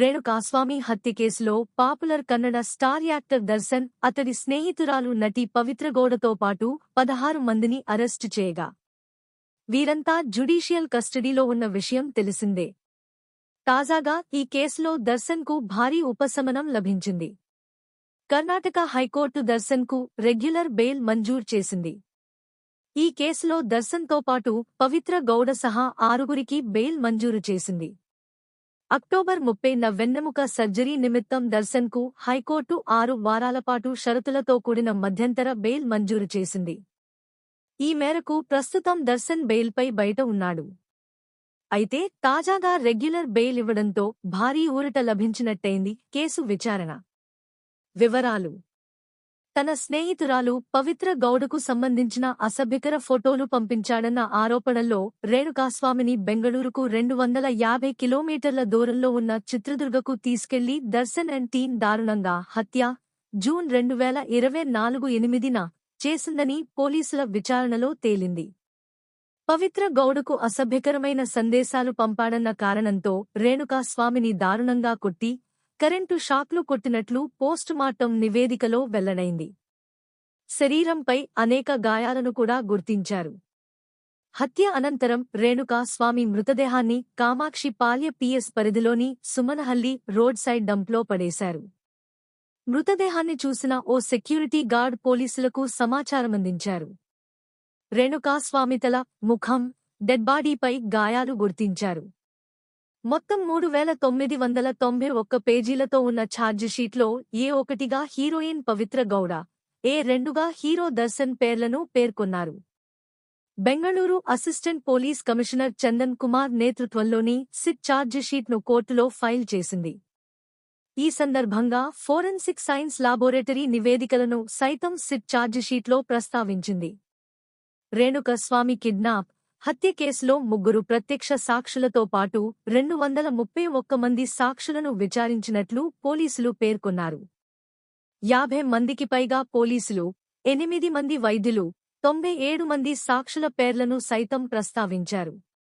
రేణుకాస్వామి హత్య కేసులో popular Kannada star actor Darshan అతడి స్నేహితురాలు నటి పవిత్రగౌడతో పాటు పదహారు మందిని అరెస్టు చేయగా. వీరంతా జ్యుడీషియల్ కస్టడీలో ఉన్న విషయం తెలిసిందే. తాజాగా ఈ కేసులో దర్శన్కు భారీ ఉపశమనం లభించింది. కర్ణాటక హైకోర్టు దర్శన్కు రెగ్యులర్ బెయిల్ మంజూరు చేసింది. ఈ కేసులో దర్శన్తో పాటు పవిత్ర గౌడ సహా ఆరుగురికి బెయిల్ మంజూరు చేసింది. అక్టోబర్ ముప్పైన వెన్నెముక సర్జరీ నిమిత్తం దర్శన్కు హైకోర్టు ఆరు వారాలపాటు షరతులతో కూడిన మధ్యంతర బెయిల్ మంజూరు చేసింది. ఈ మేరకు ప్రస్తుతం దర్శన్ బెయిల్పై బయట ఉన్నాడు. అయితే తాజాగా రెగ్యులర్ బెయిల్ ఇవ్వడంతో భారీ ఊరట లభించినట్టయింది కేసు విచారణ. వివరాలు తన స్నేహితురాలు పవిత్ర గౌడకు సంబంధించిన అసభ్యకర ఫోటోలు పంపించాడన్న ఆరోపణల్లో రేణుకాస్వామిని బెంగళూరుకు రెండు వందల యాభై కిలోమీటర్ల దూరంలో ఉన్న చిత్రదుర్గకు తీసుకెళ్ళి దర్శన్ అండ్ టీం దారుణంగా హత్య. జూన్ రెండు వేల ఇరవై నాలుగు ఎనిమిదిన చేసిందని పోలీసుల విచారణలో తేలింది. పవిత్ర గౌడకు అసభ్యకరమైన సందేశాలు పంపాడన్న కారణంతో రేణుకాస్వామిని దారుణంగా కొట్టి కరెంటు షాక్లు కొట్టినట్లు పోస్టుమార్టం నివేదికలో వెల్లడైంది. శరీరంపై అనేక గాయాలను కూడా గుర్తించారు. హత్య అనంతరం రేణుకా స్వామి మృతదేహాన్ని కామాక్షి పాల్య పిఎస్ పరిధిలోని సుమనహల్లి రోడ్ సైడ్ డంప్లో పడేశారు. మృతదేహాన్ని చూసిన ఓ సెక్యూరిటీ గార్డ్ పోలీసులకు సమాచారమందించారు. రేణుకాస్వామి తల ముఖం డెడ్బాడీపై గాయాలు గుర్తించారు. మొత్తం మూడు వేల తొమ్మిది వందల తొంభై ఒక్క పేజీలతో ఉన్న ఛార్జిషీట్లో ఏ ఒకటిగా హీరోయిన్ పవిత్ర గౌడ ఏ రెండుగా హీరో దర్శన్ పేర్లను పేర్కొన్నారు. Bengaluru assistant police commissioner Chandan Kumar నేతృత్వంలోని సిట్ ఛార్జిషీట్ను కోర్టులో ఫైల్ చేసింది. ఈ సందర్భంగా ఫోరెన్సిక్ సైన్స్ లాబొరేటరీ నివేదికలను సైతం సిట్ ఛార్జిషీట్లో ప్రస్తావించింది. రేణుక స్వామి కిడ్నాప్ హత్య కేసులో ముగ్గురు ప్రత్యక్ష సాక్షులతో పాటు రెండు వందల ముప్పై ఒక్క మంది సాక్షులను విచారించినట్లు పోలీసులు పేర్కొన్నారు. యాభై మందికి పైగా పోలీసులు ఎనిమిది మంది వైద్యులు తొంభై ఏడు మంది సాక్షుల పేర్లను సైతం ప్రస్తావించారు.